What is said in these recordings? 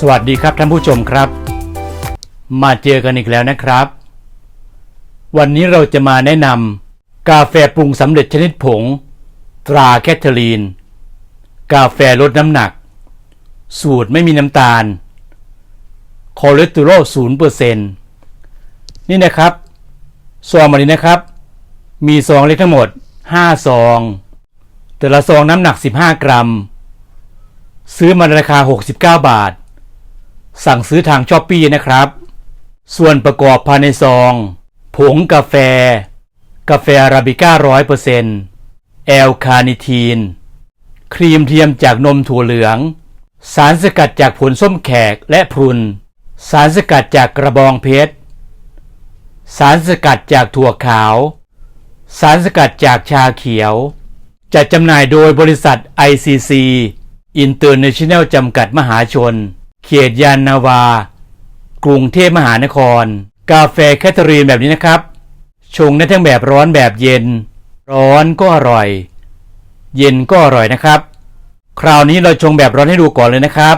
สวัสดีครับท่านผู้ชมครับ มาเจอกันอีกแล้วนะครับ วันนี้เราจะมาแนะนำกาแฟปรุงสำเร็จชนิดผง ตราแคทเธอรีน กาแฟลดน้ำหนัก สูตรไม่มีน้ำตาล คอเลสเตอรอลศูนย์เปอร์เซ็นต์นี่นะครับ ซองมานี้นะครับ มีซองเล็กทั้งหมด 5 ซอง แต่ละซองน้ำหนัก 15 กรัม ซื้อมาในราคา 69 บาท สั่งซื้อทางช้อปปีนะครับ ส่วนประกอบภายในซอง ผงกาแฟ กาแฟอาราบิก้าร้อยเปอร์เซนต์แอลคาเนิทีน ครีมเทียมจากนมถั่วเหลือง สารสกัดจากผลส้มแขกและพรุน สารสกัดจากกระบองเพชร สารสกัดจากถั่วขาว สารสกัดจากชาเขียว จัดจำหน่ายโดยบริษัท ICC International จำกัดมหาชน เขตยานนาวา กรุงเทพมหานคร กาแฟแคทเธอรีนแบบนี้นะครับ ชงได้ทั้งแบบร้อนแบบเย็น ร้อนก็อร่อย เย็นก็อร่อยนะครับ คราวนี้เราชงแบบร้อนให้ดูก่อนเลยนะครับ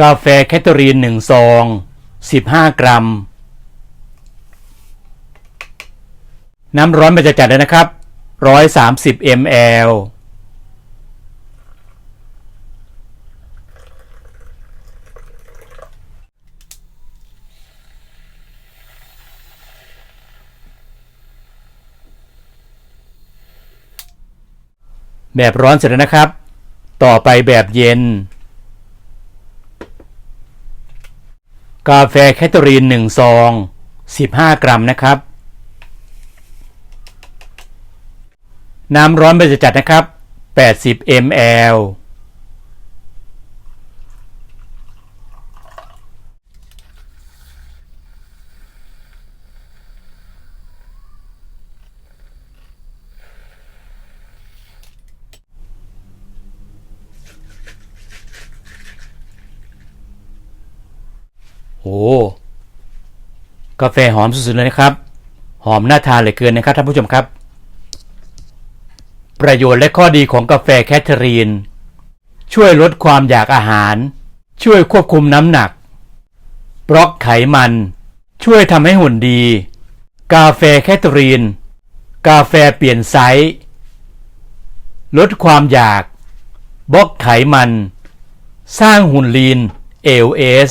กาแฟแคทเธอรีนหนึ่งซอง15 กรัม น้ำร้อนมันจะจัดเลยนะครับ 130 ml แบบร้อนเสร็จแล้วนะครับ ต่อไปแบบเย็น กาแฟแคทเธอรีน1ซอง 15 กรัมนะครับ น้ำร้อนเบจจัดนะครับ 80 ml โอ้กาแฟหอมสุดๆเลยนะครับ หอมน่าทานเหลือเกินนะครับท่านผู้ชมครับ ประโยชน์และข้อดีของกาแฟแคทเธอรีน ช่วยลดความอยากอาหาร ช่วยควบคุมน้ำหนัก บล็อกไขมัน ช่วยทำให้หุ่นดี กาแฟแคทเธอรีน กาแฟเปลี่ยนไซส์ลดความอยาก บล็อกไขมัน สร้างหุ่นลีน ALS